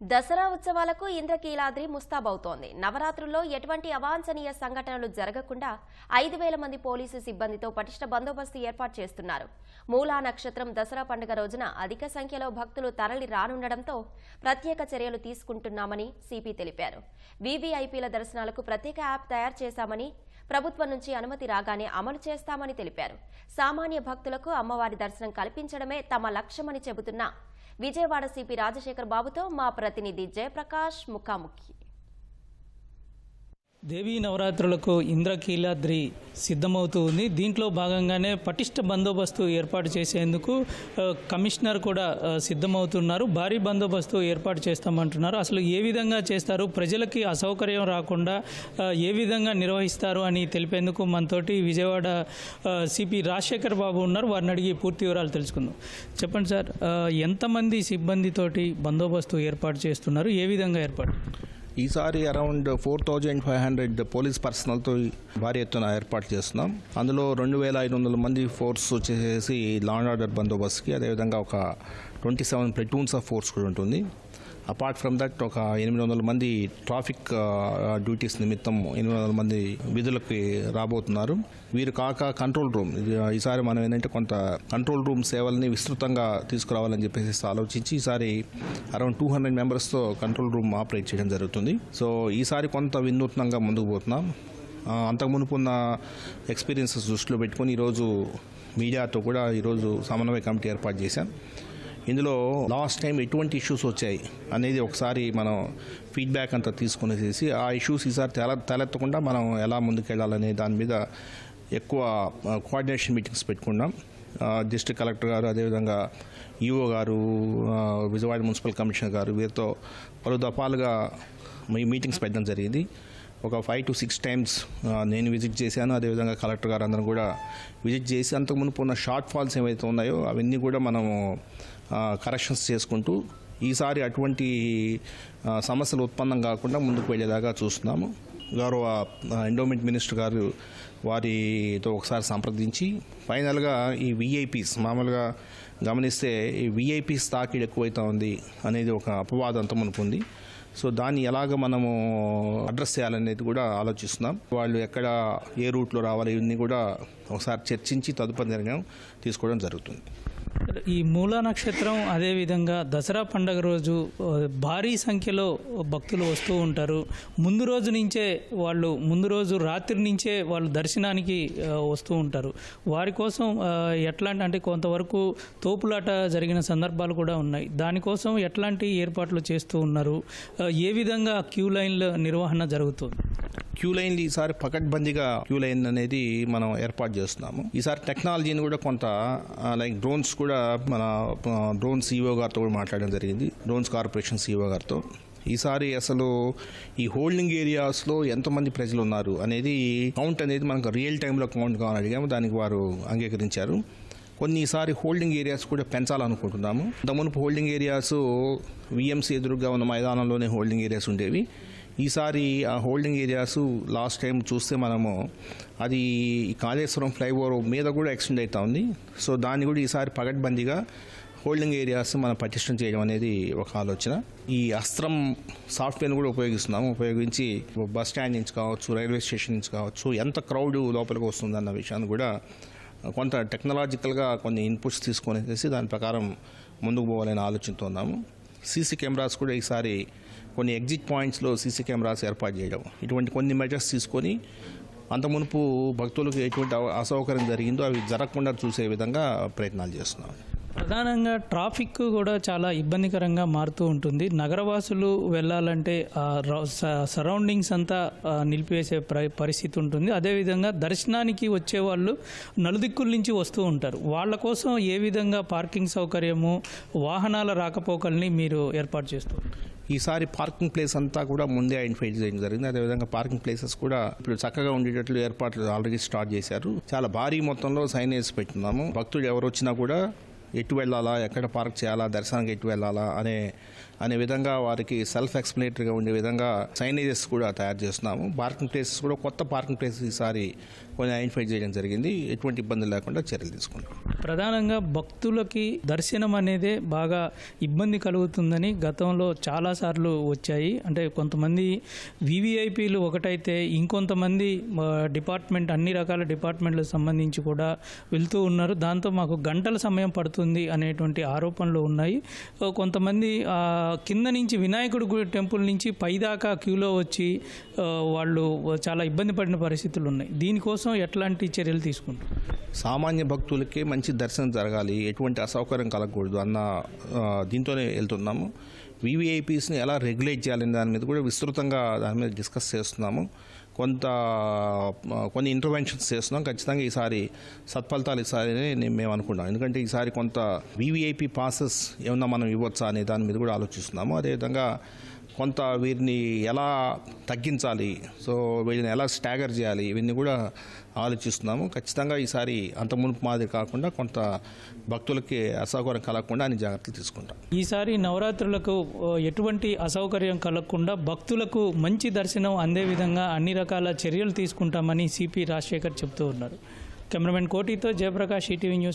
దసరా ఉత్సవాలకు ఇంద్రకీలాద్రి ముస్తాబవుతోంది. నవరాత్రుల్లో ఎటువంటి అవాంఛనీయ సంఘటనలు జరగకుండా ఐదు వేల మంది పోలీసు సిబ్బందితో పటిష్ట బందోబస్తు ఏర్పాటు చేస్తున్నారు. మూలా నక్షత్రం దసరా పండుగ రోజున అధిక సంఖ్యలో భక్తులు తరలి రానుండడంతో ప్రత్యేక చర్యలు తీసుకుంటున్నామని సిపి తెలిపారు. వీవీఐపీల దర్శనాలకు ప్రత్యేక యాప్ తయారు చేశామని ప్రభుత్వం నుంచి అనుమతి రాగానే అమలు చేస్తామని తెలిపారు. సామాన్య భక్తులకు అమ్మవారి దర్శనం కల్పించడమే తమ లక్ష్యమని చెబుతున్న విజయవాడ సిపి రాజశేఖర్ బాబుతో మా ప్రతినిధి జయప్రకాష్ ముఖాముఖి. దేవీ నవరాత్రులకు ఇంద్రకీలాద్రి సిద్ధమవుతూ ఉంది దీంట్లో భాగంగానే పటిష్ట బందోబస్తు ఏర్పాటు చేసేందుకు కమిషనర్ కూడా సిద్ధమవుతున్నారు. భారీ బందోబస్తు ఏర్పాటు చేస్తామంటున్నారు. అసలు ఏ విధంగా చేస్తారు? ప్రజలకి అసౌకర్యం రాకుండా ఏ విధంగా నిర్వహిస్తారు అని తెలిపేందుకు మనతోటి విజయవాడ సిపి రాజశేఖర్ బాబు ఉన్నారు. వారిని అడిగి పూర్తి వివరాలు తెలుసుకుందాం. చెప్పండి సార్ ఎంతమంది సిబ్బందితోటి బందోబస్తు ఏర్పాటు చేస్తున్నారు? ఏ విధంగా ఏర్పాటు? ఈసారి around four thousand five hundred police పర్సనల్తో భారీ ఎత్తున ఏర్పాటు చేస్తున్నాం. అందులో రెండు వేల ఐదు వందల మంది ఫోర్స్ వచ్చేసి లా అండ్ ఆర్డర్ బందోబస్తుకి అదేవిధంగా ఒక twenty seven platoons of force కూడా ఉంటుంది. అపార్ట్ ఫ్రమ్ దట్ ఒక ఎనిమిది వందల మంది ట్రాఫిక్ డ్యూటీస్ నిమిత్తం ఎనిమిది వందల మంది విధులకి రాబోతున్నారు. వీరు కాక కంట్రోల్ రూమ్ ఈసారి మనం ఏంటంటే కొంత కంట్రోల్ రూమ్ సేవల్ని విస్తృతంగా తీసుకురావాలని చెప్పేసి ఆలోచించి ఈసారి అరౌండ్ టూ హండ్రెడ్ మెంబర్స్తో కంట్రోల్ రూమ్ ఆపరేట్ చేయడం జరుగుతుంది. సో ఈసారి కొంత వినూత్నంగా ముందుకు పోతున్నాం. అంతకు మునుపు ఉన్న ఎక్స్పీరియన్సెస్ దృష్టిలో పెట్టుకొని ఈరోజు మీడియాతో కూడా ఈరోజు సమన్వయ కమిటీ ఏర్పాటు చేశాం. ఇందులో లాస్ట్ టైం ఎటువంటి ఇష్యూస్ వచ్చాయి. అనేది ఒకసారి మనం ఫీడ్బ్యాక్ అంతా తీసుకునేసేసి ఆ ఇష్యూస్ ఈసారి తల తలెత్తకుండా మనం ఎలా ముందుకెళ్ళాలనే దాని మీద ఎక్కువ కోఆర్డినేషన్ మీటింగ్స్ పెట్టుకున్నాం. డిస్ట్రిక్ట్ కలెక్టర్ గారు అదేవిధంగా ఈఓ గారు విజయవాడ మున్సిపల్ కమిషనర్ గారు వీరితో పలు దఫాలుగా మీ మీటింగ్స్ పెట్టడం జరిగింది. ఒక ఫైవ్ టు సిక్స్ టైమ్స్ నేను విజిట్ చేశాను. అదేవిధంగా కలెక్టర్ గారు అందరం కూడా విజిట్ చేసి అంతకు మునుపు ఉన్న షార్ట్ ఫాల్స్ ఏవైతే ఉన్నాయో అవన్నీ కూడా మనము కరెక్షన్స్ చేసుకుంటూ ఈసారి అటువంటి సమస్యలు ఉత్పన్నం కాకుండా ముందుకు వెళ్ళేలాగా చూస్తున్నాము. గౌరవ ఎండోమెంట్ మినిస్టర్ గారు వారితో ఒకసారి సంప్రదించి ఫైనల్గా ఈ విఐపీస్ మామూలుగా గమనిస్తే ఈ విఐపీస్ తాకిడి ఎక్కువైతా ఉంది అనేది ఒక అపవాదం అనుకుంది మనకు ఉంది. సో దాన్ని ఎలాగ మనము అడ్రస్ చేయాలనేది కూడా ఆలోచిస్తున్నాం. వాళ్ళు ఎక్కడ ఏ రూట్లో రావాలి ఇవన్నీ కూడా ఒకసారి చర్చించి తదుపరి నిర్ణయం తీసుకోవడం జరుగుతుంది. ఈ మూలా నక్షత్రం అదేవిధంగా దసరా పండగ రోజు భారీ సంఖ్యలో భక్తులు వస్తూ ఉంటారు. ముందు రోజు నుంచే వాళ్ళు ముందు రోజు రాత్రి నుంచే వాళ్ళు దర్శనానికి వస్తూ ఉంటారు. వారి కోసం ఎట్లాంటి అంటే కొంతవరకు తోపులాట జరిగిన సందర్భాలు కూడా ఉన్నాయి. దానికోసం ఎట్లాంటి ఏర్పాట్లు చేస్తూ ఉన్నారు? ఏ విధంగా క్యూ లైన్ల నిర్వహణ జరుగుతుంది? క్యూ లైన్ ఈసారి పకడ్బందీగా క్యూ లైన్ అనేది మనం ఏర్పాటు చేస్తున్నాము. ఈసారి టెక్నాలజీని కూడా కొంత లైక్ డ్రోన్స్ కూడా మన డ్రోన్ సీఈఓ గారితో కూడా మాట్లాడడం జరిగింది. డ్రోన్స్ కార్పొరేషన్ సీఈఓ గారితో. ఈసారి అసలు ఈ హోల్డింగ్ ఏరియాస్లో ఎంతమంది ప్రజలు ఉన్నారు అనేది కౌంట్ అనేది మనకు రియల్ టైంలో కౌంట్ కావాలని అడిగాము. దానికి వారు అంగీకరించారు. కొన్నిసారి హోల్డింగ్ ఏరియాస్ కూడా పెంచాలనుకుంటున్నాము. ఇంత మునుపు హోల్డింగ్ ఏరియాస్ విఎంసీ ఎదురుగా ఉన్న మైదానంలోనే హోల్డింగ్ ఏరియాస్ ఉండేవి. ఈసారి ఆ హోల్డింగ్ ఏరియాస్ లాస్ట్ టైం చూస్తే మనము అది కాళేశ్వరం ఫ్లైఓవర్ మీద కూడా ఎక్స్టెండ్ అవుతా ఉంది. సో దాన్ని కూడా ఈసారి పగడ్బందీగా హోల్డింగ్ ఏరియాస్ మనం పటిష్టం చేయడం అనేది ఒక ఆలోచన. ఈ అస్త్రం సాఫ్ట్వేర్ని కూడా ఉపయోగిస్తున్నాము. ఉపయోగించి బస్ స్టాండ్ నుంచి కావచ్చు రైల్వే స్టేషన్ నుంచి కావచ్చు ఎంత క్రౌడ్ లోపలికి వస్తుందన్న విషయాన్ని కూడా కొంత టెక్నాలజికల్గా కొన్ని ఇన్పుట్స్ తీసుకొని దాని ప్రకారం ముందుకు పోవాలని ఆలోచనతో ఉన్నాము. సీసీ కెమెరాస్ కూడా ఈసారి కొన్ని ఎగ్జిట్ పాయింట్స్లో సీసీ కెమెరాస్ ఏర్పాటు చేయడం. ఇటువంటి కొన్ని మెజర్స్ తీసుకొని అంత మునుపు భక్తులకు ఎటువంటి అసౌకర్యం జరిగిందో అవి జరగకుండా చూసే విధంగా ప్రయత్నాలు చేస్తున్నాం. ప్రధానంగా ట్రాఫిక్ కూడా చాలా ఇబ్బందికరంగా మారుతూ ఉంటుంది. నగరవాసులు వెళ్ళాలంటే స- సరౌండింగ్స్ అంతా నిలిపివేసే పరిస్థితి ఉంటుంది. అదేవిధంగా దర్శనానికి వచ్చే వాళ్ళు నలుదిక్కుల నుంచి వస్తూ ఉంటారు. వాళ్ళ కోసం ఏ విధంగా పార్కింగ్ సౌకర్యము వాహనాల రాకపోకల్ని మీరు ఏర్పాటు చేస్తారు ఈసారి పార్కింగ్ ప్లేస్ అంతా కూడా ముందే ఐడెంటిఫై చేయడం జరిగింది. అదేవిధంగా పార్కింగ్ ప్లేసెస్ కూడా ఇప్పుడు చక్కగా ఉండేటట్లు ఏర్పాట్లు ఆల్రెడీ స్టార్ట్ చేశారు. చాలా భారీ మొత్తంలో సైనేజ్ పెట్టున్నాము. భక్తులు ఎవరు వచ్చినా కూడా ఎటు వెళ్ళాలా ఎక్కడ పార్క్ చేయాలా దర్శనానికి ఎటు వెళ్ళాలా అనే అనే విధంగా వారికి సెల్ఫ్ ఎక్స్ప్లెనేటరీగా ఉండే విధంగా సైనేజెస్ కూడా తయారు చేస్తున్నాము. పార్కింగ్ ప్లేసెస్ కూడా కొత్త పార్కింగ్ ప్లేసెస్ ఈసారి కొన్ని ఐడెంటిఫై చేయడం జరిగింది. ఎటువంటి ఇబ్బంది లేకుండా చర్యలు తీసుకుంటాం. ప్రధానంగా భక్తులకి దర్శనం అనేదే బాగా ఇబ్బంది కలుగుతుందని గతంలో చాలాసార్లు వచ్చాయి. అంటే కొంతమంది వివిఐపీలు ఒకటైతే ఇంకొంతమంది డిపార్ట్మెంట్ అన్ని రకాల డిపార్ట్మెంట్లకు సంబంధించి కూడా వెళ్తూ ఉన్నారు. దాంతో మాకు గంటల సమయం పడుతుంది. అనేటువంటి ఆరోపణలు ఉన్నాయి. కొంతమంది కింద నుంచి వినాయకుడి గుడి టెంపుల్ నుంచి పైదాకా క్యూలో వచ్చి వాళ్ళు చాలా ఇబ్బంది పడిన పరిస్థితులు ఉన్నాయి. దీనికోసం ఎట్లాంటి చర్యలు తీసుకుంటారు సామాన్య భక్తులకి మంచి దర్శనం జరగాలి. ఎటువంటి అసౌకర్యం కలగకూడదు అన్న దీంతోనే వెళ్తున్నాము. వివిఐపీస్ని ఎలా రెగ్యులేట్ చేయాలనే దాని మీద కూడా విస్తృతంగా దాని మీద డిస్కస్ చేస్తున్నాము. కొంత కొన్ని ఇంటర్వెన్షన్స్ చేస్తున్నాం. ఖచ్చితంగా ఈసారి సత్ఫలితాలు ఈసారి మేము అనుకున్నాం ఎందుకంటే ఈసారి కొంత వివిఐపి పాసెస్ ఏమన్నా మనం ఇవ్వచ్చా అనే దాని మీద కూడా ఆలోచిస్తున్నాము. అదేవిధంగా కొంత వీరిని ఎలా తగ్గించాలి? సో వీళ్ళని ఎలా స్టాగర్ చేయాలి? ఇవన్నీ కూడా ఆలోచిస్తున్నాము. ఖచ్చితంగా ఈసారి అంత మునుపు మాదిరి కాకుండా కొంత భక్తులకి అసౌకర్యం కలగకుండా అన్ని జాగ్రత్తలు తీసుకుంటాం. ఈసారి నవరాత్రులకు ఎటువంటి అసౌకర్యం కలగకుండా భక్తులకు మంచి దర్శనం అందే విధంగా అన్ని రకాల చర్యలు తీసుకుంటామని సిపి రాజశేఖర్ చెప్తూ ఉన్నారు. కెమెరామెన్ కోటితో జయప్రకాష్ ఈటీవీ న్యూస్.